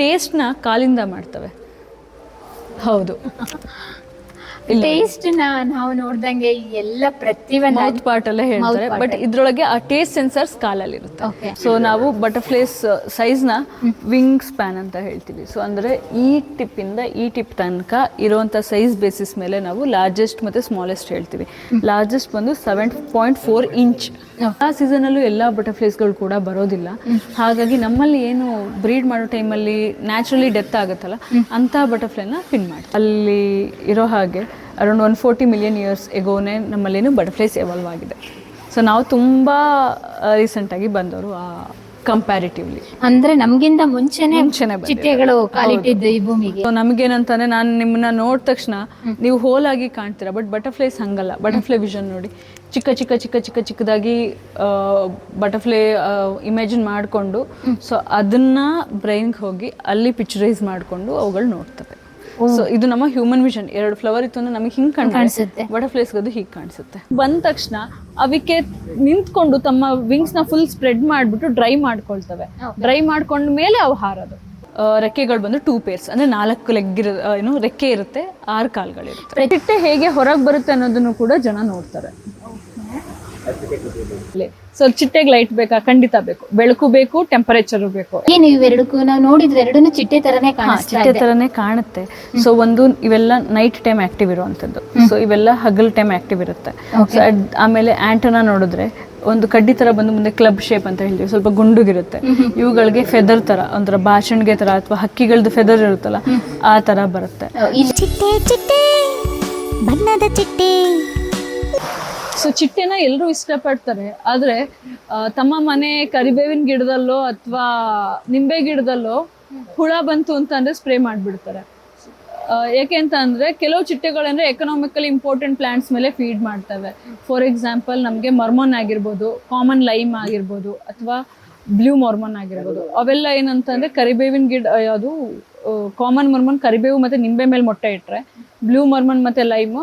ಟೇಸ್ಟ್ನ ಕಾಲಿಂದ ಮಾಡ್ತವೆ. ಹೌದು. ಟೇಸ್ಟ್ ನಾವು ನೋಡ್ದಂಗೆ ಎಲ್ಲ ಪ್ರತಿಯೊಂದು ಮೌತ್ ಪಾರ್ಟ್ ಅಲ್ಲೇ ಹೇಳ್ತಾರೆ ಬಟ್ ಇದ್ರೊಳಗೆ ಆ ಟೇಸ್ಟ್ ಸೆನ್ಸರ್ಸ್ ಕಾಲಲ್ಲಿ ಇರುತ್ತೆ. ಸೊ ನಾವು ಬಟರ್ಫ್ಲೈಸ್ ಸೈಜ್ನ ವಿಂಗ್ ಸ್ಪ್ಯಾನ್ ಅಂತ ಹೇಳ್ತೀವಿ. ಸೊ ಅಂದರೆ ಈ ಟಿಪ್ಪಿಂದ ಈ ಟಿಪ್ ತನಕ ಇರುವಂಥ ಸೈಜ್ ಬೇಸಿಸ್ ಮೇಲೆ ನಾವು ಲಾರ್ಜೆಸ್ಟ್ ಮತ್ತು ಸ್ಮಾಲೆಸ್ಟ್ ಹೇಳ್ತೀವಿ. ಲಾರ್ಜೆಸ್ಟ್ ಬಂದು ಸೆವೆನ್ ಪಾಯಿಂಟ್ ಫೋರ್ ಇಂಚ್ ಆ ಸೀಸನಲ್ಲೂ ಎಲ್ಲ ಬಟರ್ಫ್ಲೈಸ್ಗಳು ಕೂಡ ಬರೋದಿಲ್ಲ. ಹಾಗಾಗಿ ನಮ್ಮಲ್ಲಿ ಏನು ಬ್ರೀಡ್ ಮಾಡೋ ಟೈಮಲ್ಲಿ ನ್ಯಾಚುರಲಿ ಡೆತ್ ಆಗುತ್ತಲ್ಲ ಅಂತ ಬಟರ್ಫ್ಲೈನ ಪಿನ್ ಮಾಡಿ. ಅಲ್ಲಿ ಇರೋ ಹಾಗೆ around one forty million years ಎಗೋನೆ ನಮ್ಮಲ್ಲೇನು ಬಟರ್ಫ್ಲೈಸ್ ಎವಾಲ್ವ್ ಆಗಿದೆ. ಸೊ ನಾವು ತುಂಬ ರೀಸೆಂಟಾಗಿ ಬಂದವರು ಆ ಕಂಪ್ಯಾರಿಟಿವ್ಲಿ ಅಂದ್ರೆ ನಮ್ಗಿಂತ ಮುಂಚೆನೆ ಮುಂಚೆನೆ. ಚಿಟ್ಟೆಗಳು ಕಾಲಿಟ್ಟಿದ್ದು ಈ ಭೂಮಿಗೆ. ಸೊ ನಮಗೇನಂತಾನೆ ನಾನು ನಿಮ್ಮನ್ನ ನೋಡಿದ ತಕ್ಷಣ ನೀವು ಹೋಲ್ ಆಗಿ ಕಾಣ್ತೀರಾ ಬಟ್ ಬಟರ್ಫ್ಲೈಸ್ ಹಂಗಲ್ಲ. ಬಟರ್ಫ್ಲೈ ವಿಷನ್ ನೋಡಿ. ಚಿಕ್ಕ ಚಿಕ್ಕ ಚಿಕ್ಕ ಚಿಕ್ಕ ಚಿಕ್ಕದಾಗಿ ಬಟರ್ಫ್ಲೈ ಇಮ್ಯಾಜಿನ್ ಮಾಡಿಕೊಂಡು ಸೊ ಅದನ್ನ ಬ್ರೈನ್ಗೆ ಹೋಗಿ ಅಲ್ಲಿ ಪಿಕ್ಚರೈಸ್ ಮಾಡಿಕೊಂಡು ಅವುಗಳು ನೋಡ್ತವೆ. ಸೊ ಇದು ನಮ್ಮ ಹ್ಯೂಮನ್ ವಿಷನ್ ಎರಡು ಫ್ಲವರ್ ಇತ್ತು ಅಂದ್ರೆ ನಮಗೆ ಹಿಂಗೆ ಕಾಣಿಸುತ್ತೆ. ಕಾಣಿಸುತ್ತೆ. ಬಟರ್ಫ್ಲೈಸ್ ಅದು ಹೀಗೆ ಕಾಣಿಸುತ್ತೆ. ಬಂದ ತಕ್ಷಣ ಅವಕ್ಕೆ ನಿಂತ್ಕೊಂಡು ತಮ್ಮ ವಿಂಗ್ಸ್ನ ಫುಲ್ ಸ್ಪ್ರೆಡ್ ಮಾಡಿಬಿಟ್ಟು ಡ್ರೈ ಮಾಡ್ಕೊಳ್ತವೆ. ಡ್ರೈ ಮಾಡ್ಕೊಂಡ ಮೇಲೆ ಅವು ಹಾರೋದು. ರೆಕ್ಕೆಗಳು ಬಂದು ಟೂ ಪೇರ್ಸ್ ಅಂದ್ರೆ ನಾಲ್ಕು ಲೆಗ್ ಇರ ಏನು ರೆಕ್ಕೆ ಇರುತ್ತೆ ಆರು ಕಾಲ್ಗಳಿರುತ್ತೆ. ಚಿಟ್ಟೆ ಹೇಗೆ ಹೊರಗೆ ಬರುತ್ತೆ ಅನ್ನೋದನ್ನು ಕೂಡ ಜನ ನೋಡ್ತಾರೆ. ಸೊ ಚಿಟ್ಟೆಗೆ ಲೈಟ್ ಬೇಕಾ? ಖಂಡಿತ ಬೇಕು. ಬೆಳಕು ಬೇಕು ಟೆಂಪರೇಚರ್ ಬೇಕು. ಏನು ಇವೆರಡಕ್ಕೂ? ನಾವು ನೋಡಿದ್ರೆ ಎರಡೂ ಚಿಟ್ಟೆ ತರನೇ ಚಿಟ್ಟೆ ತರನೇ ಕಾಣುತ್ತೆ. ಸೊ ಒಂದು ಇವೆಲ್ಲ ನೈಟ್ ಟೈಮ್ ಆಕ್ಟಿವ್ ಇರುವಂತದ್ದು. ಸೊ ಇವೆಲ್ಲ ಹಗಲ್ ಟೈಮ್ ಆಕ್ಟಿವ್ ಇರುತ್ತೆ. ಸೊ ಆಮೇಲೆ ಆಂಟನ ನೋಡಿದ್ರೆ ಒಂದು ಕಡ್ಡಿ ತರ ಬಂದು ಮುಂದೆ ಕ್ಲಬ್ ಶೇಪ್ ಅಂತ ಹೇಳ್ತೀವಿ. ಸ್ವಲ್ಪ ಗುಂಡುಗಿರುತ್ತೆ. ಇವುಗಳಿಗೆ ಫೆದರ್ ತರ ಒಂಥರ ಬಾಷಣ್ಗೆ ತರ ಅಥವಾ ಹಕ್ಕಿಗಳದ್ದು ಫೆದರ್ ಇರುತ್ತಲ್ಲ ಆ ತರ ಬರುತ್ತೆ. ಚಿಟ್ಟೆ ಚಿಟ್ಟೆ ಬಣ್ಣದ ಚಿಟ್ಟೆ. ಸೊ ಚಿಟ್ಟೆನ ಎಲ್ಲರೂ ಇಷ್ಟಪಡ್ತಾರೆ. ಆದ್ರೆ ತಮ್ಮ ಮನೆ ಕರಿಬೇವಿನ ಗಿಡದಲ್ಲೋ ಅಥವಾ ನಿಂಬೆ ಗಿಡದಲ್ಲೋ ಹುಳ ಬಂತು ಅಂತಂದ್ರೆ ಸ್ಪ್ರೇ ಮಾಡಿಬಿಡ್ತಾರೆ. ಏಕೆ ಅಂತ ಅಂದರೆ ಕೆಲವು ಚಿಟ್ಟೆಗಳಂದರೆ ಎಕನಾಮಿಕಲಿ ಇಂಪಾರ್ಟೆಂಟ್ ಪ್ಲ್ಯಾಂಟ್ಸ್ ಮೇಲೆ ಫೀಡ್ ಮಾಡ್ತವೆ. ಫಾರ್ ಎಕ್ಸಾಂಪಲ್ ನಮಗೆ ಮರ್ಮೋನ್ ಆಗಿರ್ಬೋದು ಕಾಮನ್ ಲೈಮ್ ಆಗಿರ್ಬೋದು, ಅಥವಾ ಬ್ಲೂ ಮಾರ್ಮನ್ ಆಗಿರ್ಬೋದು. ಅವೆಲ್ಲ ಏನಂತಂದ್ರೆ ಕರಿಬೇವಿನ ಗಿಡ ಯಾವುದು ಕಾಮನ್ ಮರ್ಮನ್ ಕರಿಬೇವು ಮತ್ತೆ ನಿಂಬೆ ಮೇಲೆ ಮೊಟ್ಟೆ ಇಟ್ಟರೆ ಬ್ಲೂ ಮರ್ಮನ್ ಮತ್ತೆ ಲೈಮು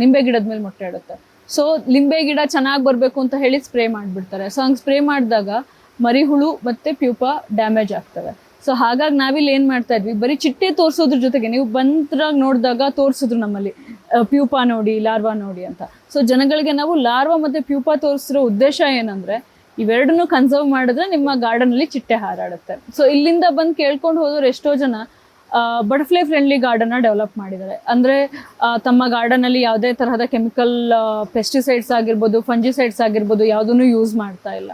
ನಿಂಬೆ ಗಿಡದ ಮೇಲೆ ಮೊಟ್ಟೆ ಇಡುತ್ತೆ ಸೊ ಲಿಂಬೆ ಗಿಡ ಚೆನ್ನಾಗಿ ಬರಬೇಕು ಅಂತ ಹೇಳಿ ಸ್ಪ್ರೇ ಮಾಡಿಬಿಡ್ತಾರೆ. ಸೊ ಹಂಗೆ ಸ್ಪ್ರೇ ಮಾಡಿದಾಗ ಮರಿಹುಳು ಮತ್ತೆ ಪ್ಯೂಪ ಡ್ಯಾಮೇಜ್ ಆಗ್ತವೆ. ಸೊ ಹಾಗಾಗಿ ನಾವಿಲ್ಲಿ ಏನು ಮಾಡ್ತಾ ಇದ್ವಿ? ಬರೀ ಚಿಟ್ಟೆ ತೋರಿಸೋದ್ರ ಜೊತೆಗೆ ನೀವು ಬಂದ್ರಾಗ ನೋಡಿದಾಗ ತೋರಿಸಿದ್ರು ನಮ್ಮಲ್ಲಿ ಪ್ಯೂಪ ನೋಡಿ, ಲಾರ್ವಾ ನೋಡಿ ಅಂತ. ಸೊ ಜನಗಳಿಗೆ ನಾವು ಲಾರ್ವಾ ಮತ್ತೆ ಪ್ಯೂಪ ತೋರಿಸಿರೋ ಉದ್ದೇಶ ಏನಂದರೆ, ಇವೆರಡನ್ನೂ ಕನ್ಸರ್ವ್ ಮಾಡಿದ್ರೆ ನಿಮ್ಮ ಗಾರ್ಡನ್ ಅಲ್ಲಿ ಚಿಟ್ಟೆ ಹಾರಾಡುತ್ತೆ. ಸೊ ಇಲ್ಲಿಂದ ಬಂದು ಕೇಳ್ಕೊಂಡು ಹೋದವ್ರು ಎಷ್ಟೋ ಜನ ಬಟರ್ಫ್ಲೈ ಫ್ರೆಂಡ್ಲಿ ಗಾರ್ಡನ್ನ ಡೆವಲಪ್ ಮಾಡಿದ್ದಾರೆ. ಅಂದರೆ ತಮ್ಮ ಗಾರ್ಡನಲ್ಲಿ ಯಾವುದೇ ತರಹದ ಕೆಮಿಕಲ್ ಪೆಸ್ಟಿಸೈಡ್ಸ್ ಆಗಿರ್ಬೋದು ಫಂಜಿಸೈಡ್ಸ್ ಆಗಿರ್ಬೋದು ಯಾವುದನ್ನು ಯೂಸ್ ಮಾಡ್ತಾ ಇಲ್ಲ.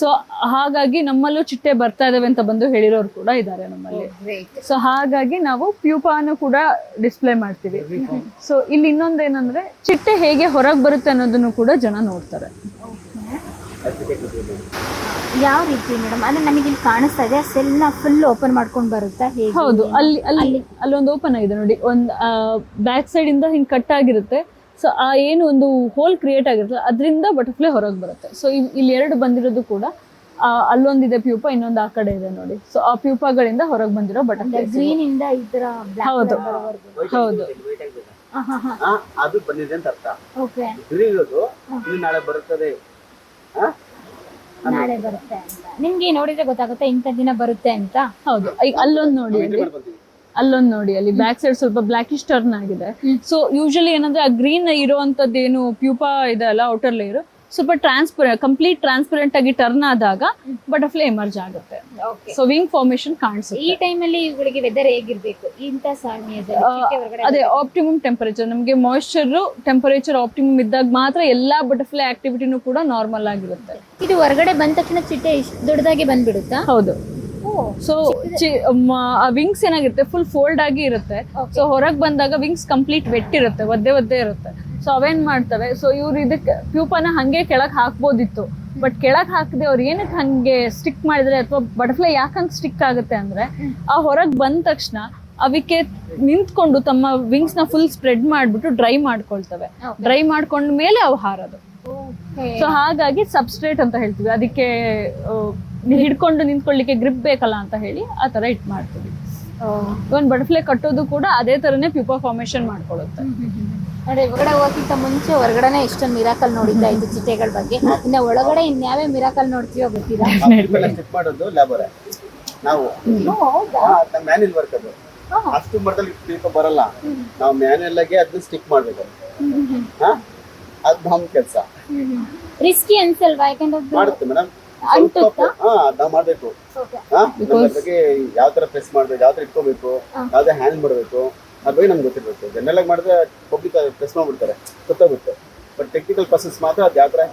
ಸೊ ಹಾಗಾಗಿ ನಮ್ಮಲ್ಲೂ ಚಿಟ್ಟೆ ಬರ್ತಾ ಇದಾವೆ ಅಂತ ಬಂದು ಹೇಳಿರೋರು ಕೂಡ ಇದ್ದಾರೆ ನಮ್ಮಲ್ಲಿ. ಸೊ ಹಾಗಾಗಿ ನಾವು ಪ್ಯೂಪಾನು ಕೂಡ ಡಿಸ್ಪ್ಲೇ ಮಾಡ್ತೀವಿ. ಸೊ ಇಲ್ಲಿ ಇನ್ನೊಂದೇನಂದ್ರೆ ಚಿಟ್ಟೆ ಹೇಗೆ ಹೊರಗೆ ಬರುತ್ತೆ ಅನ್ನೋದನ್ನು ಕೂಡ ಜನ ನೋಡ್ತಾರೆ. ಯಾವ ರೀತಿ ಮೇಡಮ್? ಅಂದ್ರೆ ನಮಗೆ ಇಲ್ಲಿ ಕಾಣಿಸ್ತಾ ಇದೆ ಸೆಲ್ನ ಫುಲ್ ಓಪನ್ ಮಾಡ್ಕೊಂಡು ಬರುತ್ತಾ ಹೇಗೆ ಹೌದು ಅಲ್ಲಿ ಅಲ್ಲಿ ಅಲ್ಲೊಂದು ಓಪನ್ ಆಗಿದೆ ನೋಡಿ. ಒಂದು ಬ್ಯಾಕ್ ಸೈಡ್ ಇಂದ ಹಿಂಗೆ ಕಟ್ ಆಗಿರುತ್ತೆ. ಸೊ ಆ ಏನು ಒಂದು ಹೋಲ್ ಕ್ರಿಯೇಟ್ ಆಗಿರುತ್ತೆ ಅದರಿಂದ ಬಟರ್ಫ್ಲೈ ಹೊರಗೆ ಬರುತ್ತೆ. ಸೊ ಇಲ್ಲಿ ಎರಡು ಬಂದಿರೋದು ಕೂಡ ಅಲ್ಲೊಂದಿದೆ ಪ್ಯೂಪ ಇನ್ನೊಂದು ಆ ಕಡೆ ಇದೆ ನೋಡಿ. ಸೊ ಆ ಪ್ಯೂಪಗಳಿಂದ ಹೊರಗೆ ಬಂದಿರೋ ಬಟರ್ಫ್ಲೈ ಗ್ರೀನ್ ಇಂದ. ಈ ತರ ಹೌದು. ಹೌದು. ಆ, ಅದು ಬಂದಿದೆ ಅಂತ ಅರ್ಥ. ಓಕೆ ನಾಳೆ ಬರುತ್ತದೆ? ನಾಳೆ ಬರುತ್ತೆ ಅಂತ. ನಿಮ್ಗೆ ನೋಡಿದ್ರೆ ಗೊತ್ತಾಗುತ್ತೆ ಇಂಥ ದಿನ ಬರುತ್ತೆ ಅಂತ. ಹೌದು. ಅಲ್ಲೊಂದು ನೋಡಿ ಅಲ್ಲಿ. ಅಲ್ಲೊಂದು ನೋಡಿ ಅಲ್ಲಿ ಬ್ಯಾಕ್ ಸೈಡ್ ಸ್ವಲ್ಪ ಬ್ಲ್ಯಾಕಿಶ್ ಟರ್ನ್ ಆಗಿದೆ. ಸೊ ಯೂಶಲಿ ಏನಂದ್ರೆ ಆ ಗ್ರೀನ್ ಇರುವಂತದ್ದು ಏನು ಪ್ಯೂಪಾ ಇದೆ ಅಲ್ಲ ಔಟರ್ ಲೇಯರ್ ಸ್ವಲ್ಪ ಟ್ರಾನ್ಸ್ಪರೆಂಟ್ ಕಂಪ್ಲೀಟ್ ಟ್ರಾನ್ಸ್ಪರೆಂಟ್ ಆಗಿ ಟರ್ನ್ ಆದಾಗ ಬಟರ್ಫ್ಲೈ ಎಮರ್ಜ್ ಆಗುತ್ತೆ. ಸೊ ವಿಂಗ್ ಫಾರ್ಮೇಶನ್ ಕಾಣಿಸುತ್ತೆ. ಈ ಟೈಮಲ್ಲಿ ಇವುಗಳಿಗೆ ವೆದರ್ ಹೇಗಿರಬೇಕು? ಇಂಥ ಸಮಯದಲ್ಲಿ ಅದೇ ಆಪ್ಟಿಮಮ್ ಟೆಂಪರೇಚರ್ ನಮಗೆ ಮಾಯಿಶ್ಚರ್ ಟೆಂಪರೇಚರ್ ಆಪ್ಟಿಮಮ್ ಇದ್ದಾಗ ಮಾತ್ರ ಎಲ್ಲಾ ಬಟರ್ಫ್ಲೈ ಆಕ್ಟಿವಿಟಿನೂ ಕೂಡ ನಾರ್ಮಲ್ ಆಗಿರುತ್ತೆ. ಇದು ಹೊರಗಡೆ ಬಂದ ತಕ್ಷಣ ಚಿಟ್ಟೆ ಇಷ್ಟು ದೊಡ್ಡದಾಗಿ ಬಂದ್ಬಿಡುತ್ತಾ? ಹೌದು. ಸೊ ವಿಂಗ್ಸ್ ಏನಾಗಿರುತ್ತೆ? ಫುಲ್ ಫೋಲ್ಡ್ ಆಗಿ ಇರುತ್ತೆ. ಸೊ ಹೊರಗೆ ಬಂದಾಗ ವಿಂಗ್ಸ್ ಕಂಪ್ಲೀಟ್ ವೆಟ್ ಇರುತ್ತೆ ಒದ್ದೆ ಒದ್ದೆ ಇರುತ್ತೆ. ಸೊ ಅವೇನ್ ಮಾಡ್ತವೆ? ಸೊ ಇವ್ರು ಇದಕ್ಕೆ ಪ್ಯೂಪನ ಹಂಗೆ ಕೆಳಗೆ ಹಾಕ್ಬೋದಿತ್ತು. ಬಟ್ ಕೆಳಗೆ ಹಾಕದೆ ಅವ್ರು ಏನಕ್ಕೆ ಹಂಗೆ ಸ್ಟಿಕ್ ಮಾಡಿದ್ರೆ ಅಥವಾ ಬಟರ್ಫ್ಲೈ ಯಾಕಂಗೆ ಸ್ಟಿಕ್ ಆಗುತ್ತೆ ಅಂದ್ರೆ ಆ ಹೊರಗೆ ಬಂದ ತಕ್ಷಣ ಅವಕ್ಕೆ ನಿಂತ್ಕೊಂಡು ತಮ್ಮ ವಿಂಗ್ಸ್ನ ಫುಲ್ ಸ್ಪ್ರೆಡ್ ಮಾಡ್ಬಿಟ್ಟು ಡ್ರೈ ಮಾಡ್ಕೊಳ್ತವೆ. ಡ್ರೈ ಮಾಡ್ಕೊಂಡ ಮೇಲೆ ಅವು ಹಾರೋದು. ಸೊ ಹಾಗಾಗಿ ಸಬ್ಸ್ಟ್ರೇಟ್ ಅಂತ ಹೇಳ್ತೀವಿ. ಅದಕ್ಕೆ ಹಿಡ್ಕೊಂಡು ನಿಂತ್ಕೊಳ್ಳಿಕ್ಕೆ ಗ್ರಿಪ್ ಬೇಕಲ್ಲ ಅಂತ ಹೇಳಿ ಆ ತರ ಇಟ್ ಮಾಡ್ತೀವಿ. ಒಂದು ಬಟರ್ಫ್ಲೈ ಕಟ್ಟೋದು ಕೂಡ ಅದೇ ತರನೇ ಪ್ಯೂಪಾ ಫಾರ್ಮೇಶನ್ ಮಾಡ್ಕೊಳ್ಳುತ್ತೆ ನೋಡಿ ಹೊರಗಡೆ ಹೋಗಿಂತ ಮುಂಚೆ ಹೊರಗಡೆನೆ ಇಷ್ಟೊಂದು ಮಿರಾಕಲ್ ನೋಡಿದ್ದ ಇದು ಚಿಟ್ಟೆಗಳ ಬಗ್ಗೆ. ಇನ್ನ ಒಳಗಡೆ ಇನ್ಯಾವೇ ಮಿರಾಕಲ್ ನೋಡ್ತೀವೋ ಗೊತ್ತಿಲ್ಲ. ಚೆಕ್ ಮಾಡೋದು ಲ್ಯಾಬರೇ ನಾವು ಮ್ಯಾನ್ಯಲ್ ವರ್ಕ್ ಅದು ಅಷ್ಟು ಮಟ್ಟದಲ್ಲಿ ತಿಳ್ಕೊ ಬರಲ್ಲ. ನಾವು ಮ್ಯಾನ್ಯಲ್ ಆಗಿ ಅದನ್ನ ಸ್ಟಿಕ್ ಮಾಡ್ಬೇಕು. ಹಾ? ಅದು ನಮ್ ಕೆಲಸ. ರಿಸ್ಕಿ ಅನ್ಸಲ್ವಾ? ಯಾಕಂದ್ರೆ ಮಾಡುತ್ತೆ ಮೇಡಮ್ ನಾವ್ ಮಾಡ್ಬೇಕು. ಬಗ್ಗೆ ಯಾವ ತರ ಪ್ರೆಸ್ ಮಾಡ್ಬೇಕು ಯಾವ ತರ ಇಟ್ಕೋಬೇಕು ಯಾವ್ದೇ ಹ್ಯಾಂಡ್ ಮಾಡ್ಬೇಕು. ಅದ್ರ ಬಗ್ಗೆ ನಮ್ಗೆ ಗೊತ್ತಿರಬೇಕು. ಜನರಲ್ ಆಗಿ ಮಾಡಿದ್ರೆ ಪಬ್ಲಿಕ್ ಪ್ರೆಸ್ ಮಾಡ್ಬಿಡ್ತಾರೆ. ಗೊತ್ತಾಗುತ್ತೆ. ಬಟ್ ಟೆಕ್ನಿಕಲ್ ಪರ್ಸನ್ಸ್ ಮಾತ್ರ ಅದ್ ಯಾವ ತರ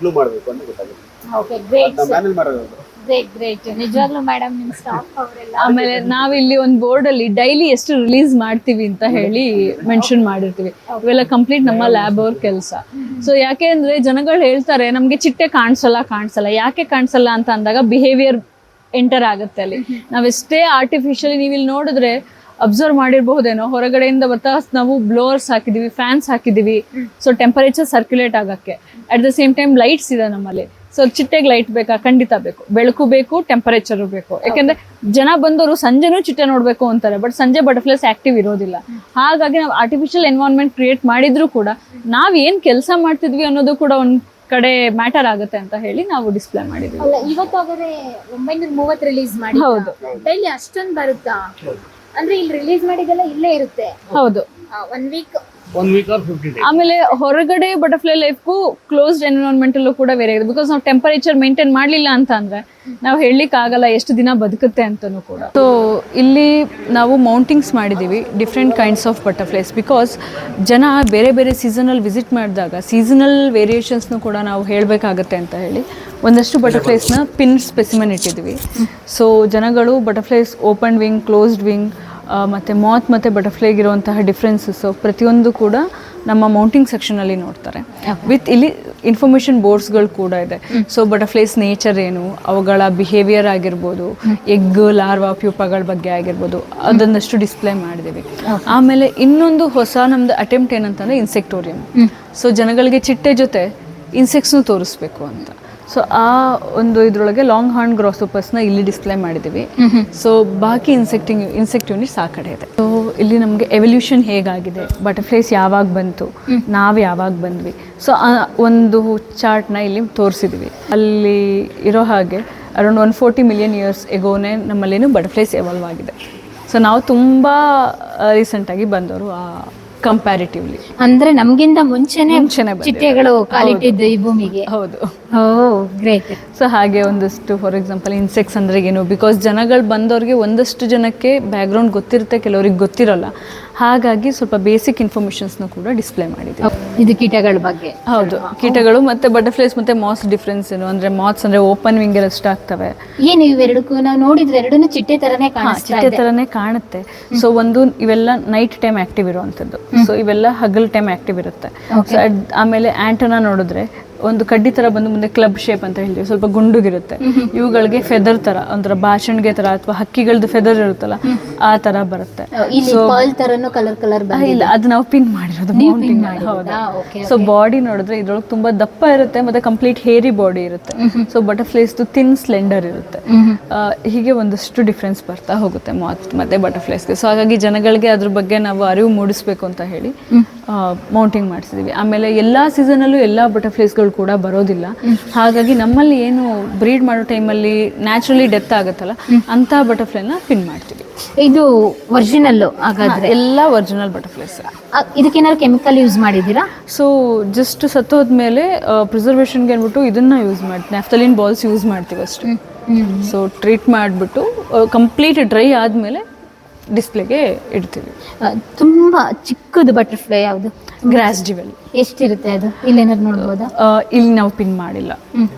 ಗ್ಲೂ ಮಾಡ್ಬೇಕು ಅಂತ ಗೊತ್ತಾಗುತ್ತೆ. ಓಕೆ ಗ್ರೇಟ್ ನಾವು ಮ್ಯಾನೇಜ್ ಮಾಡೋದು ಗ್ರೇಟ್ ಗ್ರೇಟ್ ನಿಜವಾಗ್ಲೂ ಮೇಡಮ್ ನಿಮ್ ಸ್ಟಾಫ್ ಅವರೆಲ್ಲ ಆಮೇಲೆ ನಾವಿಲ್ಲಿ ಒಂದು ಬೋರ್ಡ್ ಅಲ್ಲಿ ಡೈಲಿ ಎಷ್ಟು ರಿಲೀಸ್ ಮಾಡ್ತೀವಿ ಅಂತ ಹೇಳಿ ಮೆನ್ಷನ್ ಮಾಡಿರ್ತೀವಿ. ಇವೆಲ್ಲ ಕಂಪ್ಲೀಟ್ ನಮ್ಮ ಲ್ಯಾಬ್ ಅವ್ರ ಕೆಲಸ. ಸೊ ಯಾಕೆ ಅಂದ್ರೆ ಜನಗಳು ಹೇಳ್ತಾರೆ ನಮ್ಗೆ ಚಿಟ್ಟೆ ಕಾಣಿಸಲ್ಲ ಕಾಣಿಸಲ್ಲ. ಯಾಕೆ ಕಾಣಿಸಲ್ಲ ಅಂತ ಅಂದಾಗ ಬಿಹೇವಿಯರ್ ಎಂಟರ್ ಆಗುತ್ತೆ ಅಲ್ಲಿ. ನಾವೆಷ್ಟೇ ಆರ್ಟಿಫಿಷಿಯಲಿ ನೀವು ಇಲ್ಲಿ ನೋಡಿದ್ರೆ ಅಬ್ಸರ್ವ್ ಮಾಡಿರಬಹುದೇನೋ ಹೊರಗಡೆಯಿಂದ ಬರ್ತಾ ನಾವು ಬ್ಲೋವರ್ಸ್ ಹಾಕಿದೀವಿ ಫ್ಯಾನ್ಸ್ ಹಾಕಿದೀವಿ. ಸೊ ಟೆಂಪರೇಚರ್ ಸರ್ಕ್ಯುಲೇಟ್ ಆಗಕ್ಕೆ. At the same time lights ಇದೆ ನಮ್ಮಲ್ಲಿ. ಸೊ ಚಿಟ್ಟೆಗೆ ಲೈಟ್ ಬೇಕಾ? ಖಂಡಿತ ಬೇಕು. ಬೆಳಕು ಬೇಕು ಟೆಂಪರೇಚರ್ ಬೇಕು. ಯಾಕಂದ್ರೆ ಜನ ಬಂದವರು ಸಂಜೆನೂ ಚಿಟ್ಟೆ ನೋಡ್ಬೇಕು ಅಂತಾರೆ ಬಟ್ ಸಂಜೆ ಬಟರ್ಫ್ಲೈಸ್ ಆಕ್ಟಿವ್ ಇರೋದಿಲ್ಲ. ಹಾಗಾಗಿ ನಾವು ಆರ್ಟಿಫಿಷಿಯಲ್ ಎನ್ವೈರ್ಮೆಂಟ್ ಕ್ರಿಯೇಟ್ ಮಾಡಿದ್ರು ಕೂಡ ನಾವ್ ಏನ್ ಕೆಲಸ ಮಾಡ್ತಿದ್ವಿ ಅನ್ನೋದು ಕೂಡ ಒಂದ್ ಕಡೆ ಮ್ಯಾಟರ್ ಆಗುತ್ತೆ ಅಂತ ಹೇಳಿ ನಾವು ಡಿಸ್ಪ್ಲೇ ಮಾಡಿದ್ವಿ. ಇವತ್ತು ಒಂಬೈನೂರ ಮೂವತ್ತು ರಿಲೀಸ್ ಮಾಡಿ ಹೌದು. ಡೈಲಿ ಅಷ್ಟೊಂದು ಬರುತ್ತಾ? ಅಂದ್ರೆ ಇಲ್ಲಿ ರಿಲೀಸ್ ಮಾಡಿದೆಲ್ಲ ಇಲ್ಲೇ ಇರುತ್ತೆ. ಹೌದು. One week one week or fifty ಆಮೇಲೆ ಹೊರಗಡೆ ಬಟರ್ಫ್ಲೈ ಲೈಫ್ಗೂ ಕ್ಲೋಸ್ಡ್ ಎನ್ವಿರಾನ್ಮೆಂಟ್ ಅಲ್ಲೂ ಕೂಡ ಬೇರೆ ಇದೆ ಬಿಕಾಸ್ ನಾವು ಟೆಂಪರೇಚರ್ ಮೇಂಟೈನ್ ಮಾಡಲಿಲ್ಲ ಅಂತ ಅಂದ್ರೆ ನಾವು ಹೇಳಲಿಕ್ಕೆ ಆಗಲ್ಲ ಎಷ್ಟು ದಿನ ಬದುಕುತ್ತೆ ಅಂತಲೂ ಕೂಡ. ಸೊ ಇಲ್ಲಿ ನಾವು ಮೌಂಟಿಂಗ್ಸ್ ಮಾಡಿದ್ದೀವಿ different kinds of butterflies because ಜನ ಬೇರೆ ಬೇರೆ ಸೀಸನಲ್ಲಿ ವಿಸಿಟ್ ಮಾಡಿದಾಗ ಸೀಸನಲ್ ವೇರಿಯೇಷನ್ಸ್ನು ಕೂಡ ನಾವು ಹೇಳಬೇಕಾಗತ್ತೆ ಅಂತ ಹೇಳಿ ಒಂದಷ್ಟು ಬಟರ್ಫ್ಲೈಸ್ನ ಪಿನ್ ಸ್ಪೆಸಿಮನ್ ಇಟ್ಟಿದ್ವಿ. ಸೊ ಜನಗಳು butterflies open wing closed wing ಮತ್ತು ಮಾತ್ ಮತ್ತು ಬಟರ್ಫ್ಲೈಗೆ ಇರುವಂತಹ ಡಿಫ್ರೆನ್ಸಸ್ಸು ಪ್ರತಿಯೊಂದು ಕೂಡ ನಮ್ಮ ಮೌಂಟಿಂಗ್ ಸೆಕ್ಷನಲ್ಲಿ ನೋಡ್ತಾರೆ. ವಿತ್ ಇಲ್ಲಿ ಇನ್ಫಾರ್ಮೇಷನ್ ಬೋರ್ಡ್ಸ್ಗಳು ಕೂಡ ಇದೆ. ಸೊ ಬಟರ್ಫ್ಲೈಸ್ ನೇಚರ್ ಏನು ಅವುಗಳ ಬಿಹೇವಿಯರ್ ಆಗಿರ್ಬೋದು ಎಗ್ ಲಾರ್ವಾ ಪ್ಯೂಪಗಳ ಬಗ್ಗೆ ಆಗಿರ್ಬೋದು ಅದೊಂದಷ್ಟು ಡಿಸ್ಪ್ಲೇ ಮಾಡಿದ್ದೀವಿ. ಆಮೇಲೆ ಇನ್ನೊಂದು ಹೊಸ ನಮ್ದು ಅಟೆಂಪ್ಟ್ ಏನಂತಂದ್ರೆ ಇನ್ಸೆಕ್ಟೋರಿಯಂ ಸೊ ಜನಗಳಿಗೆ ಚಿಟ್ಟೆ ಜೊತೆ ಇನ್ಸೆಕ್ಟ್ಸ್ನು ತೋರಿಸ್ಬೇಕು ಅಂತ. ಸೊ ಆ ಒಂದು ಇದ್ರೊಳಗೆ ಲಾಂಗ್ ಹಾರ್ನ್ನ ಇಲ್ಲಿ ಡಿಸ್ಪ್ಲೇ ಮಾಡಿದ್ದೀವಿ. ಸೊ ಬಾಕಿ ಇನ್ಸೆಕ್ಟಿಂಗ್ ಇನ್ಸೆಕ್ಟ್ ಯೂನಿಟ್ಸ್ ಆ ಕಡೆ ಇದೆ. ಸೊ ಇಲ್ಲಿ ನಮಗೆ ಎವಲ್ಯೂಷನ್ ಹೇಗಾಗಿದೆ ಬಟರ್ಫ್ಲೈಸ್ ಯಾವಾಗ ಬಂತು ನಾವು ಯಾವಾಗ ಬಂದ್ವಿ. ಸೊ ಒಂದು ಚಾರ್ಟ್ನ ಇಲ್ಲಿ ತೋರಿಸಿದ್ವಿ. ಅಲ್ಲಿ ಇರೋ ಹಾಗೆ around one forty million years ಎಗೋನೆ ನಮ್ಮಲ್ಲೇನು ಬಟರ್ಫ್ಲೈಸ್ ಎವಾಲ್ವ್ ಆಗಿದೆ. ಸೊ ನಾವು ತುಂಬ ರೀಸೆಂಟಾಗಿ ಬಂದವರು ಆ ಕಂಪ್ಯಾರಿಟಿವ್ಲಿ ಅಂದ್ರೆ ನಮ್ಗಿಂತ ಮುಂಚೆನೆ ಮುಂಚೆನೆ ಚಿಟ್ಟೆಗಳು ಕಾಲಿಟ್ಟಿದ್ದು ಈ ಭೂಮಿಗೆ. ಹೌದು. ಓ ಗ್ರೇಟ್ ಸೊ ಹಾಗೆ ಒಂದಷ್ಟು ಫಾರ್ ಎಕ್ಸಾಂಪಲ್ ಇನ್ಸೆಕ್ಟ್ಸ್ ಅಂದ್ರೆ ಏನು? ಬಿಕಾಸ್ ಜನಗಳು ಬಂದವ್ರಿಗೆ ಒಂದಷ್ಟು ಜನಕ್ಕೆ ಬ್ಯಾಕ್ಗ್ರೌಂಡ್ ಗೊತ್ತಿರುತ್ತೆ ಕೆಲವರಿಗೆ ಗೊತ್ತಿರಲ್ಲ. ಹಾಗಾಗಿ ಸ್ವಲ್ಪ ಬೇಸಿಕ್ ಇನ್ಫಾರ್ಮೇಷನ್ಸ್ನ ಕೂಡ ಡಿಸ್ಪ್ಲೇ ಮಾಡಿದೆ ಇದು ಕೀಟಗಳ ಬಗ್ಗೆ. ಹೌದು. ಕೀಟಗಳು ಮತ್ತೆ ಬಟರ್ಫ್ಲೈಸ್ ಮತ್ತೆ ಮಾಸ್ ಡಿಫ್ರೆನ್ಸ್ ಏನು? ಅಂದ್ರೆ ಮಾತ್ಸ್ ಅಂದ್ರೆ ಓಪನ್ ವಿಂಗ್ ಅಷ್ಟು ಆಗ್ತವೆ. ಏನು ಇವೆರಡಕ್ಕೂ? ನಾವು ನೋಡಿದ್ರೆ ಎರಡನ್ನೂ ಚಿಟ್ಟೆ ತರನೇ ಚಿಟ್ಟೆ ತರನೇ ಕಾಣುತ್ತೆ. ಸೊ ಒಂದು ಇವೆಲ್ಲ ನೈಟ್ ಟೈಮ್ ಆಕ್ಟಿವ್ ಇರುವಂತದ್ದು ಸೊ ಇವೆಲ್ಲ ಹಗಲ್ ಟೈಮ್ ಆಕ್ಟಿವ್ ಇರುತ್ತೆ. ಸೊ ಆಮೇಲೆ ಆಂಟೋನಾ ನೋಡಿದ್ರೆ ಒಂದು ಕಡ್ಡಿ ತರ ಬಂದು ಮುಂದೆ ಕ್ಲಬ್ ಶೇಪ್ ಅಂತ ಹೇಳ್ತೀವಿ. ಸ್ವಲ್ಪ ಗುಂಡುಗಿರುತ್ತೆ. ಇವುಗಳಿಗೆ ಫೆದರ್ ತರ ಒಂಥರ ಭಾಷಣ್ಗೆ ತರ ಅಥವಾ ಹಕ್ಕಿಗಳದ್ದು ಫೆದರ್ ಇರುತ್ತಲ್ಲ ಆ ತರ ಬರುತ್ತೆ. ಕಲರ್ ಕಲರ್ ಇಲ್ಲ ಅದು ನಾವು ಪಿನ್ ಮಾಡಿರೋದು. ಹೌದು. ಸೊ ಬಾಡಿ ನೋಡಿದ್ರೆ ಇದ್ರೊಳಗೆ ತುಂಬಾ ದಪ್ಪ ಇರುತ್ತೆ ಮತ್ತೆ ಕಂಪ್ಲೀಟ್ ಹೇರಿ ಬಾಡಿ ಇರುತ್ತೆ. ಸೊ ಬಟರ್ಫ್ಲೈಸ್ ತಿನ್ ಸ್ಲೆಂಡರ್ ಇರುತ್ತೆ. ಹೀಗೆ ಒಂದಷ್ಟು ಡಿಫ್ರೆನ್ಸ್ ಬರ್ತಾ ಹೋಗುತ್ತೆ ಮಾತ್ ಮತ್ತೆ ಬಟರ್ಫ್ಲೈಸ್ಗೆ ಸೊ ಹಾಗಾಗಿ ಜನಗಳಿಗೆ ಅದ್ರ ಬಗ್ಗೆ ನಾವು ಅರಿವು ಮೂಡಿಸ್ಬೇಕು ಅಂತ ಹೇಳಿ. ಮೌಂಟಿಂಗ್ ಮಾಡಿಸಿದೀವಿ. ಆಮೇಲೆ ಎಲ್ಲ ಸೀಸನಲ್ಲೂ ಎಲ್ಲ ಬಟರ್ಫ್ಲೈಸ್ಗಳು ಕೂಡ ಬರೋದಿಲ್ಲ. ಹಾಗಾಗಿ ನಮ್ಮಲ್ಲಿ ಏನು ಬ್ರೀಡ್ ಮಾಡೋ ಟೈಮಲ್ಲಿ ನ್ಯಾಚುರಲಿ ಡೆತ್ ಆಗುತ್ತಲ್ಲ ಅಂತ ಬಟರ್ಫ್ಲೈನ ಪಿನ್ ಮಾಡ್ತೀವಿ. ಇದು ಒರಿಜಿನಲ್ ಹಾಗಾದ್ರೆ? ಎಲ್ಲ ಒರಿಜಿನಲ್ ಬಟರ್ಫ್ಲೈಸ್ ಇದಕ್ಕೇನಾದ್ರು ಕೆಮಿಕಲ್ ಯೂಸ್ ಮಾಡಿದ್ದೀರಾ? ಸೊ ಜಸ್ಟ್ ಸತ್ತೋದ್ಮೇಲೆ ಪ್ರಿಸರ್ವೇಷನ್ಗೆ ಅಂದ್ಬಿಟ್ಟು ಇದನ್ನ ಯೂಸ್ ಮಾಡ್ತೀನಿ ನ್ಯಾಫ್ತಲಿನ್ ಬಾಲ್ಸ್ ಯೂಸ್ ಮಾಡ್ತೀವಿ ಅಷ್ಟೇ. ಸೊ ಟ್ರೀಟ್ ಮಾಡಿಬಿಟ್ಟು ಕಂಪ್ಲೀಟ್ ಡ್ರೈ ಆದಮೇಲೆ ಡಿಸ್ಪ್ಲೇಗೆ ಇಡ್ತೀವಿ. ತುಂಬ ತುಂಬಾ ಚಿಕ್ಕದು ಬಟರ್ಫ್ಲೈ ಯಾವುದು? ಗ್ರಾಸ್ ಜಿವೆಲ್ ಎಷ್ಟಿರುತ್ತೆ ಅದು? ಇಲ್ಲಿ ಇಲ್ಲೇನಾದ್ರು ನೋಡ್ಬೋದಾ? ಇಲ್ಲಿ ನಾವು ಪಿನ್ ಮಾಡಿಲ್ಲ.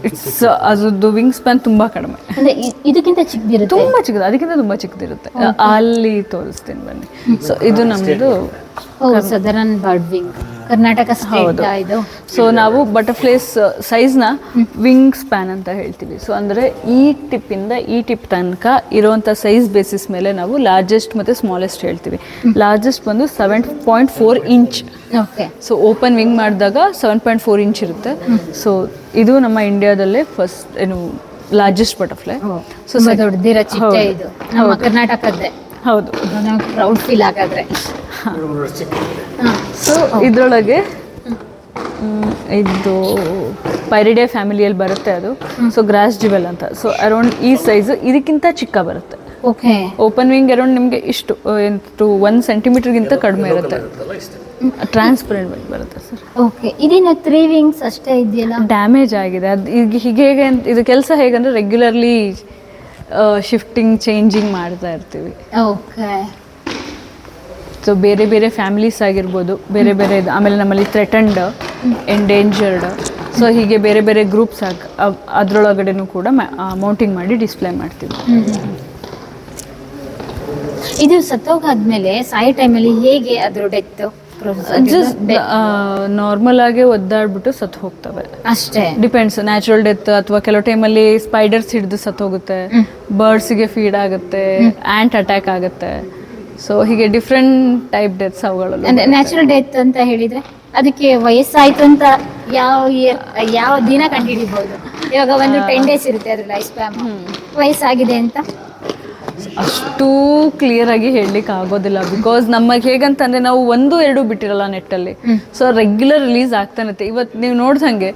ಇಟ್ಸ್ ಅದ್ರದ್ದು ವಿಂಗ್ ಸ್ಪ್ಯಾನ್ ತುಂಬಾ ಕಡಿಮೆ. ಅಂದ್ರೆ ಇದಕ್ಕಿಂತ ಚಿಕ್ಕದಿರುತ್ತೆ? ತುಂಬಾ ಚಿಕ್ಕದು ಅದಕ್ಕಿಂತ ತುಂಬಾ ಚಿಕ್ಕದಿರುತ್ತೆ. ಅಲ್ಲಿ ತೋರಿಸ್ತೀನಿ ಬನ್ನಿ. ಸೊ ಇದು ನಮ್ಮದು ಸದರನ್ ಬರ್ಡ್ ವಿಂಗ್ ಕರ್ನಾಟಕ ಇದು. ಸೊ ನಾವು ಬಟರ್ಫ್ಲೈಸ್ ಸೈಜ್ನ ವಿಂಗ್ ಸ್ಪ್ಯಾನ್ ಅಂತ ಹೇಳ್ತೀವಿ. ಸೊ ಅಂದರೆ ಈ ಟಿಪ್ಪಿಂದ ಈ ಟಿಪ್ ತನಕ ಇರುವಂಥ ಸೈಜ್ ಬೇಸಿಸ್ ಮೇಲೆ ನಾವು ಲಾರ್ಜೆಸ್ಟ್ ಮತ್ತು ಸ್ಮಾಲೆಸ್ಟ್ ಹೇಳ್ತೀವಿ. ಲಾರ್ಜೆಸ್ಟ್ ಬಂದು seven point four inch okay. So open wing ಮಾಡಿದಾಗ ಸೆವೆನ್ ಪಾಯಿಂಟ್ ಫೋರ್ ಇಂಚ್ ಇರುತ್ತೆ. ಸೊ ಇದು ನಮ್ಮ ಇಂಡಿಯಾದಲ್ಲೇ ಫಸ್ಟ್ ಏನು ಲಾರ್ಜೆಸ್ಟ್ ಬಟರ್ಫ್ಲೈ ಸೊ ದೊಡ್ಡದಿರೋ ನಮ್ಮ ಕರ್ನಾಟಕದ್ದೇ. ಹೌದು. ಪ್ರೌಡ್ ಫೀಲ್ ಆಗಾದ್ರೆ ಸೊ ಇದರೊಳಗೆ ಇದು ಪೈರಿಡೆ ಫ್ಯಾಮಿಲಿಯಲ್ಲಿ ಬರುತ್ತೆ ಅದು. ಸೊ ಗ್ರಾಸ್ ಜುವೆಲ್ ಅಂತ. ಸೊ ಅರೌಂಡ್ ಈ ಸೈಜ್ ಇದಕ್ಕಿಂತ ಚಿಕ್ಕ ಬರುತ್ತೆ. ಓಕೆ. ಓಪನ್ ವಿಂಗ್ ಅರೌಂಡ್ ನಿಮಗೆ ಇಷ್ಟು ಎಂಟು ಒನ್ ಸೆಂಟಿಮೀಟರ್ಗಿಂತ ಕಡಿಮೆ ಇರುತ್ತೆ. ಟ್ರಾನ್ಸ್ಪರೆಂಟ್ ಬರುತ್ತೆ ಸರ್ ಓಕೆ. ಇದೇನು ತ್ರೀ ವಿಂಗ್ಸ್ ಅಷ್ಟೇ ಇದೆಯಲ್ಲ? ಡ್ಯಾಮೇಜ್ ಆಗಿದೆ. ಅದು ಈಗ ಹೀಗೆ ಹೇಗೆ ಅಂತ ಇದು ಕೆಲಸ ಹೇಗಂದ್ರೆ ರೆಗ್ಯುಲರ್ಲಿ ಶಿಫ್ಟಿಂಗ್ ಚೇಂಜಿಂಗ್ ಮಾಡ್ತಾ ಇರ್ತೀವಿ. ಓಕೆ. ಸೊ ಬೇರೆ ಬೇರೆ ಫ್ಯಾಮಿಲೀಸ್ ಆಗಿರ್ಬೋದು ಬೇರೆ ಬೇರೆ ಇದು ಆಮೇಲೆ ನಮ್ಮಲ್ಲಿ ಥ್ರೆಟನ್ಡ್ ಎಂಡೇಂಜರ್ಡ್ ಸೊ ಹೀಗೆ ಬೇರೆ ಬೇರೆ ಗ್ರೂಪ್ಸ್ ಆಗಿ ಅದರೊಳಗಡೆನೂ ಕೂಡ ಮೌಂಟಿಂಗ್ ಮಾಡಿ ಡಿಸ್ಪ್ಲೇ ಮಾಡ್ತೀವಿ ಇದು ಸತ್ತೋಗಾದ್ಮೇಲೆ ಸಾಯಿ ಟೈಮಲ್ಲಿ ಹೇಗೆ ಅದ್ರ ಡೆತ್ ಜಸ್ಟ್ ನಾರ್ಮಲ್ ಆಗಿ ಒದ್ದಾಡ್ಬಿಟ್ಟು ಸತ್ತು ಹೋಗ್ತವೆ. ಅಷ್ಟೇ. ಡಿಪೆಂಡ್ಸ್ ನ್ಯಾಚುರಲ್ ಡೆತ್ ಅಥವಾ ಕೆಲವು ಟೈಮಲ್ಲಿ ಸ್ಪೈಡರ್ಸ್ ಹಿಡಿದು ಸತ್ತು ಹೋಗುತ್ತೆ ಬರ್ಡ್ಸ್ಗೆ ಫೀಡ್ ಆಗುತ್ತೆ ಆ್ಯಂಟ್ ಅಟ್ಯಾಕ್ ಆಗುತ್ತೆ. ಸೊ ಹೀಗೆ ಡಿಫ್ರೆಂಟ್ ಟೈಪ್ ಡೆತ್ಸ್ ಅವುಗಳು ಅಂದ್ರೆ ನ್ಯಾಚುರಲ್ ಡೆತ್ ಅಂತ ಹೇಳಿದ್ರೆ ಅದಕ್ಕೆ ವಯಸ್ಸಾಯ್ತು ಅಂತ ಯಾವ year- ಯಾವ ದಿನ ಕಂಡುಹಿಡಿಬಹುದು? ಇವಾಗ ಒಂದು ಟೆನ್ ಡೇಸ್ ಇರುತ್ತೆ ಅದ್ರ ಲೈಫ್ ಸ್ಪ್ಯಾಮ್ ವಯಸ್ಸಾಗಿದೆ ಅಂತ ಅಷ್ಟು ಕ್ಲಿಯರ್ ಆಗಿ ಹೇಳಲಿಕ್ಕೆ ಆಗೋದಿಲ್ಲ. ಬಿಕಾಸ್ ನಮಗೆ ಹೇಗಂತಂದ್ರೆ ನಾವು ಒಂದು ಎರಡು ಬಿಟ್ಟಿರಲ್ಲ ನೆಟ್ಟಲ್ಲಿ ಸೊ ರೆಗ್ಯುಲರ್ ರಿಲೀಸ್ ಆಗ್ತಾನೆ ಇವತ್ತು ನೀವು ನೋಡ್ದಂಗೆ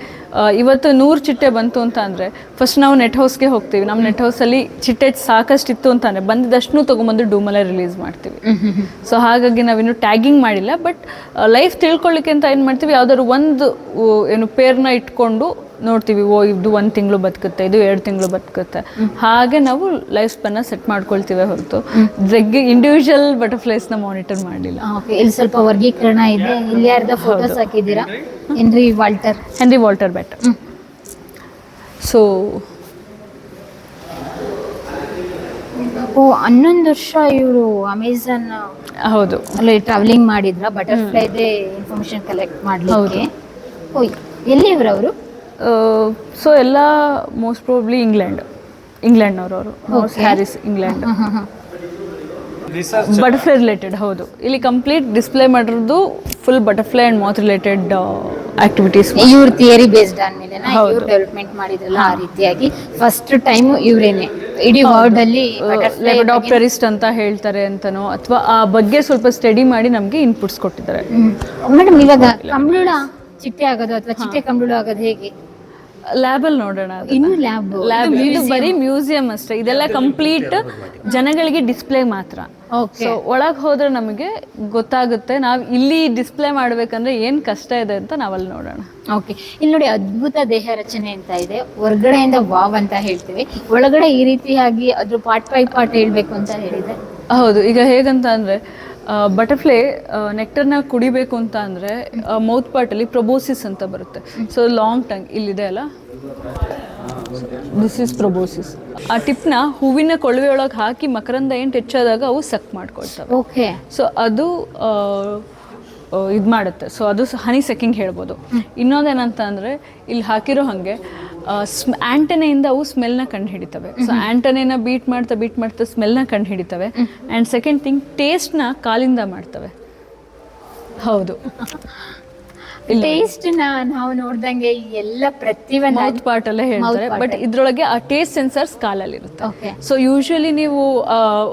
ಇವತ್ತು ನೂರು ಚಿಟ್ಟೆ ಬಂತು ಅಂತ ಅಂದರೆ ಫಸ್ಟ್ ನಾವು ನೆಟ್ ಹೌಸ್ಗೆ ಹೋಗ್ತೀವಿ. ನಮ್ಮ ನೆಟ್ ಹೌಸಲ್ಲಿ ಚಿಟ್ಟೆ ಸಾಕಷ್ಟು ಇತ್ತು ಅಂತಂದರೆ ಬಂದಿದ್ದಷ್ಟು ತೊಗೊಂಬಂದು ಡೂಮಲ್ಲೇ ರಿಲೀಸ್ ಮಾಡ್ತೀವಿ. ಸೊ ಹಾಗಾಗಿ ನಾವಿನ್ನು ಟ್ಯಾಗಿಂಗ್ ಮಾಡಿಲ್ಲ. ಬಟ್ ಲೈಫ್ ತಿಳ್ಕೊಳ್ಳಿಕ್ಕೆ ಅಂತ ಏನು ಮಾಡ್ತೀವಿ? ಯಾವ್ದಾದ್ರು ಒಂದು ಏನು ಪೇರ್ನ ಇಟ್ಕೊಂಡು ನೋಡ್ತೀವಿ ಓ ಇದು ಒಂದು ತಿಂಗಳು ಬದುಕುತ್ತೆ ಇದು ಎರಡು ತಿಂಗಳು ಬದುಕುತ್ತೆ. ಹಾಗೆ ನಾವು ಲೈಫ್ ಸ್ಪನ್ನ ಸೆಟ್ ಮಾಡ್ಕೊಳ್ತೀವಿ ಹೊರತು. ಜಗ್ಗಿ ಇಂಡಿವಿಜುವಲ್ ಬಟರ್ಫ್ಲೈಸ್ನ ಮಾನಿಟರ್ ಮಾಡಿಲ್ಲ. ಓಕೆ ಇಲ್ಲಿ ಸ್ವಲ್ಪ ವರ್ಗೀಕರಣ ಇದೆ. ಇಲ್ಲಿ ಯಾರ್ದ ಫೋಟೋಸ್ ಹಾಕಿದ್ದೀರಾ? Henry Walter Henry Walter Bates so ಓ ಹನ್ನೊಂದು ವರ್ಷ ಇವರು ಅಮೆಝಾನ್ ಹೌದು. ಅಲ್ಲಿ ಟ್ರಾವೆಲಿಂಗ್ ಮಾಡಿದ್ರ ಬಟರ್ಫ್ಲೈದೇ ಇನ್ಫಾರ್ಮೇಶನ್ ಕಲೆಕ್ಟ್ ಮಾಡಲಿಕ್ಕೆ. ಓ ಎಲ್ಲಿ ಇವರು ಅವರು ಸೊ ಎಲ್ಲ ಮೋಸ್ಟ್ ಪ್ರಾಬ್ಲಿ ಇಂಗ್ಲೆಂಡ್ ಇಂಗ್ಲೆಂಡ್ನವ್ರವರು ಹ್ಯಾರಿಸ್ ಇಂಗ್ಲೆಂಡ್ ಬಟರ್ಫ್ಲೈ ರಿಲೇಟೆಡ್ ಹೌದು. ಇಲ್ಲಿ ಕಂಪ್ಲೀಟ್ ಡಿಸ್ಪ್ಲೇ ಮಾಡಿರೋದು full butterfly and moth related activities ಇವ್ರ ಥಿಯರಿ ಬೇಸ್ಡ್ ಆದ್ಮೇಲೆ ಇವ್ರು ಡೆವಲಪ್ಮೆಂಟ್ ಮಾಡಿದ್ರಲ್ಲ ಆ ರೀತಿಯಾಗಿ. ಫಸ್ಟ್ ಟೈಮ್ ಇವ್ರೇನೆ. ಇಡೀ ವರ್ಲ್ಡ್ ಅಲ್ಲಿ ಲೆಪಡಾಪ್ಟರಿಸ್ಟ್ ಅಂತ ಹೇಳ್ತಾರೆ ಅಂತನೋ ಅಥವಾ ಆ ಬಗ್ಗೆ ಸ್ವಲ್ಪ ಸ್ಟಡಿ ಮಾಡಿ ನಮಗೆ ಇನ್ಪುಟ್ಸ್ ಕೊಟ್ಟಿದ್ದಾರೆ. ಮೇಡಮ್ ಇವಾಗ ಕಂಬಳ ಚಿಟ್ಟೆ ಆಗೋದು ಅಥವಾ ಚಿಟ್ಟೆ ಕಂಬಳ ಆಗೋದು ಹೇಗೆ? ಲ್ಯಾಬಲ್ಲಿ ನೋಡೋಣ. ಇನ್ನು ಲ್ಯಾಬ್ ಲ್ಯಾಬ್ ಇದು ಬರೀ ಮ್ಯೂಸಿಯಂ ಅಷ್ಟೇ. ಇದೆಲ್ಲ ಕಂಪ್ಲೀಟ್ ಜನಗಳಿಗೆ ಡಿಸ್ಪ್ಲೇ ಮಾತ್ರ. ಓಕೆ ಸೊ ಒಳಗೆ ಹೋದ್ರೆ ನಮಗೆ ಗೊತ್ತಾಗುತ್ತೆ. ನಾವು ಇಲ್ಲಿ ಡಿಸ್ಪ್ಲೇ ಮಾಡ್ಬೇಕಂದ್ರೆ ಏನ್ ಕಷ್ಟ ಇದೆ ಅಂತ ನಾವಲ್ಲಿ ನೋಡೋಣ. ಓಕೆ ಇಲ್ಲಿ ನೋಡಿ ಅದ್ಭುತ ದೇಹ ರಚನೆ ಅಂತ ಇದೆ. ಹೊರಗಡೆಯಿಂದ ವಾವ್ ಅಂತ ಹೇಳ್ತೀವಿ. ಒಳಗಡೆ ಈ ರೀತಿಯಾಗಿ ಅದ್ರ ಪಾರ್ಟ್ ಬೈ ಪಾರ್ಟ್ ಹೇಳ್ಬೇಕು ಅಂತ ಹೇಳಿದೆ ಹೌದು. ಈಗ ಹೇಗಂತ ಅಂದರೆ ಬಟರ್ಫ್ಲೈ ನೆಕ್ಟರ್ನ ಕುಡಿಬೇಕು ಅಂತ ಅಂದರೆ ಮೌತ್ ಪಾರ್ಟಲ್ಲಿ ಪ್ರೊಬೋಸಿಸ್ ಅಂತ ಬರುತ್ತೆ. ಸೊ ಲಾಂಗ್ ಟಂಗ್ ಇಲ್ಲಿದೆ ಅಲ್ಲ? ದಿಸ್ ಇಸ್ ಪ್ರೊಬೋಸಿಸ್ ಆ ಟಿಪ್ನ ಹೂವಿನ ಕೊಳವೆ ಒಳಗೆ ಹಾಕಿ ಮಕರಂದ ಏನು ಆದಾಗ ಅವು ಸಕ್ ಮಾಡ್ಕೊಳ್ತವೆ. ಓಕೆ ಸೊ ಅದು ಇದು ಮಾಡುತ್ತೆ. ಸೊ ಅದು ಹನಿ ಸೆಕಿಂಗ್ ಹೇಳ್ಬೋದು. ಇನ್ನೊಂದೇನಂತ ಅಂದರೆ ಇಲ್ಲಿ ಹಾಕಿರೋ ಹಾಗೆ ಸ್ಮ್ ಆ್ಯಂಟನೆಯಿಂದ ಅವು ಸ್ಮೆಲ್ನ ಕಂಡು ಹಿಡಿತವೆ ಸೊ ಆ್ಯಂಟನೆನ ಬೀಟ್ ಮಾಡ್ತಾ ಬೀಟ್ ಮಾಡ್ತಾ ಸ್ಮೆಲ್ನ ಕಂಡು ಹಿಡಿತವೆ ಆ್ಯಂಡ್ ಸೆಕೆಂಡ್ ಥಿಂಗ್ ಟೇಸ್ಟ್ನ ಕಾಲಿಂದ ಮಾಡ್ತವೆ. ಹೌದು. ಟೇಸ್ಟ್ ನಾವು ನೋಡ್ದಂಗೆ ಎಲ್ಲ ಪ್ರತಿಯೊಂದು ಮೌತ್ ಪಾರ್ಟಲ್ಲೇ ಹೇಳ್ತಾರೆ ಬಟ್ ಇದ್ರೊಳಗೆ ಆ ಟೇಸ್ಟ್ ಸೆನ್ಸರ್ಸ್ ಕಾಲಲ್ಲಿ ಇರುತ್ತೆ ಸೊ ಯೂಶ್ವಲಿ ನೀವು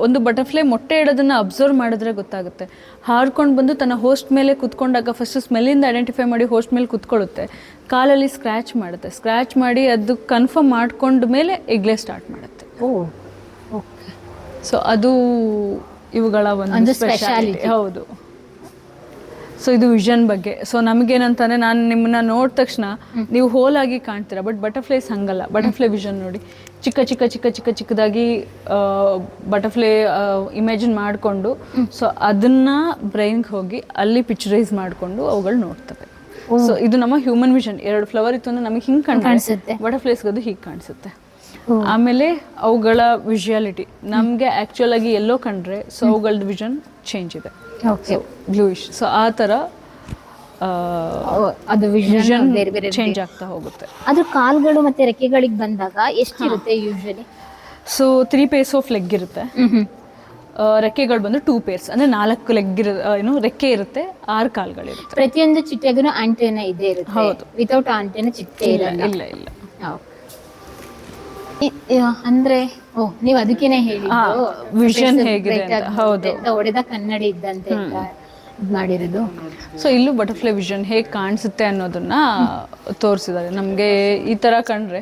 ಒಂದು ಬಟರ್ಫ್ಲೈ ಮೊಟ್ಟೆ ಇಡೋದನ್ನ ಅಬ್ಸರ್ವ್ ಮಾಡಿದ್ರೆ ಗೊತ್ತಾಗುತ್ತೆ. ಹಾರ್ಕೊಂಡು ಬಂದು ತನ್ನ ಹೋಸ್ಟ್ ಮೇಲೆ ಕುತ್ಕೊಂಡಾಗ ಫಸ್ಟ್ ಸ್ಮೆಲ್ಲಿಂದ ಐಡೆಂಟಿಫೈ ಮಾಡಿ ಹೋಸ್ಟ್ ಮೇಲೆ ಕುತ್ಕೊಳ್ಳುತ್ತೆ. ಕಾಲಲ್ಲಿ ಸ್ಕ್ರ್ಯಾಚ್ ಮಾಡುತ್ತೆ. ಸ್ಕ್ರ್ಯಾಚ್ ಮಾಡಿ ಅದು ಕನ್ಫರ್ಮ್ ಮಾಡ್ಕೊಂಡ ಮೇಲೆ ಎಗ್ಲೇ ಸ್ಟಾರ್ಟ್ ಮಾಡುತ್ತೆ. ಓಕೆ. ಸೊ ಅದು ಇವುಗಳ ಒಂದು ಸ್ಪೆಷಾಲಿಟಿ ಹೌದು. ಸೊ ಇದು ವಿಷನ್ ಬಗ್ಗೆ. ಸೊ ನಮಗೇನಂತಂದ್ರೆ ನಾನು ನಿಮ್ಮನ್ನ ನೋಡಿದ ತಕ್ಷಣ ನೀವು ಹೋಲ್ ಆಗಿ ಕಾಣ್ತೀರಾ ಬಟ್ ಬಟರ್ಫ್ಲೈಸ್ ಹಂಗಲ್ಲ. ಬಟರ್ಫ್ಲೈ ವಿಷನ್ ನೋಡಿ. ಚಿಕ್ಕ ಚಿಕ್ಕ ಚಿಕ್ಕ ಚಿಕ್ಕ ಚಿಕ್ಕದಾಗಿ ಬಟರ್ಫ್ಲೈ ಇಮ್ಯಾಜಿನ್ ಮಾಡಿಕೊಂಡು ಸೊ ಅದನ್ನ ಬ್ರೈನ್ಗೆ ಹೋಗಿ ಅಲ್ಲಿ ಪಿಕ್ಚರೈಸ್ ಮಾಡಿಕೊಂಡು ಅವುಗಳು ನೋಡ್ತವೆ. ಸೊ ಇದು ನಮ್ಮ ಹ್ಯೂಮನ್ ವಿಷನ್ ಎರಡು ಫ್ಲವರ್ ಇತ್ತು ಅಂದ್ರೆ ನಮಗೆ ಹಿಂಗೆ ಕಾಣಿಸುತ್ತೆ. ಬಟರ್ಫ್ಲೈಸ್ ಬಟರ್ಫ್ಲೈಸ್ಗೆ ಅದು ಹೀಗೆ ಕಾಣಿಸುತ್ತೆ. ಆಮೇಲೆ ಅವುಗಳ ವಿಷುಯಾಲಿಟಿ ನಮಗೆ ಆ್ಯಕ್ಚುಯಲ್ ಆಗಿ ಎಲ್ಲೋ ಕಂಡ್ರೆ ಸೊ ಅವುಗಳ ವಿಷನ್ ಚೇಂಜ್ ಇದೆ. ಓಕೆ ಬ್ಲೂಯಿಶ್ ಸೊ ಆ ಥರ ಅದು ವಿಷನ್ ಬೇರೆ ಬೇರೆ ಚೇಂಜ್ ಆಗ್ತಾ ಹೋಗುತ್ತೆ. ಅದ್ರ ಕಾಲ್ಗಳು ಮತ್ತೆ ರೆಕ್ಕೆಗಳಿಗೆ ಬಂದಾಗ ಎಷ್ಟಿರುತ್ತೆ usually so three pairs of leg ಇರುತ್ತೆ. ರೆಕ್ಕೆಗಳು ಬಂದು ಟೂ ಪೇರ್ಸ್ ಅಂದರೆ ನಾಲ್ಕು ಲೆಗ್ ಇರ ಏನು ರೆಕ್ಕೆ ಇರುತ್ತೆ ಆರು ಕಾಲ್ಗಳಿರುತ್ತೆ ಪ್ರತಿಯೊಂದು ಚಿಟ್ಟೆಗೂ ಆಂಟೆನಾ ಇದೆ ಇರುತ್ತೆ. ಹೌದು. ವಿತೌಟ್ ಆಂಟೆನಾ ಚಿಟ್ಟೆ ಇಲ್ಲ ಇಲ್ಲ ಇಲ್ಲ. ಅಂದ್ರೆ ಓ ನೀವು ಅದಕ್ಕೇನೆ ಹೇಳಿ ವಿಷನ್ ಹೇಗಿದೆ ಹೌದು. ಹೊಡೆದ ಕನ್ನಡಿ ಇದ್ದಂತೆ ಮಾಡಿರೋದು. ಸೊ ಇಲ್ಲೂ ಬಟರ್ಫ್ಲೈ ವಿಷನ್ ಹೇಗೆ ಕಾಣಿಸುತ್ತೆ ಅನ್ನೋದನ್ನ ತೋರಿಸಿದ್ದಾರೆ. ನಮಗೆ ಈ ತರ ಕಂಡ್ರೆ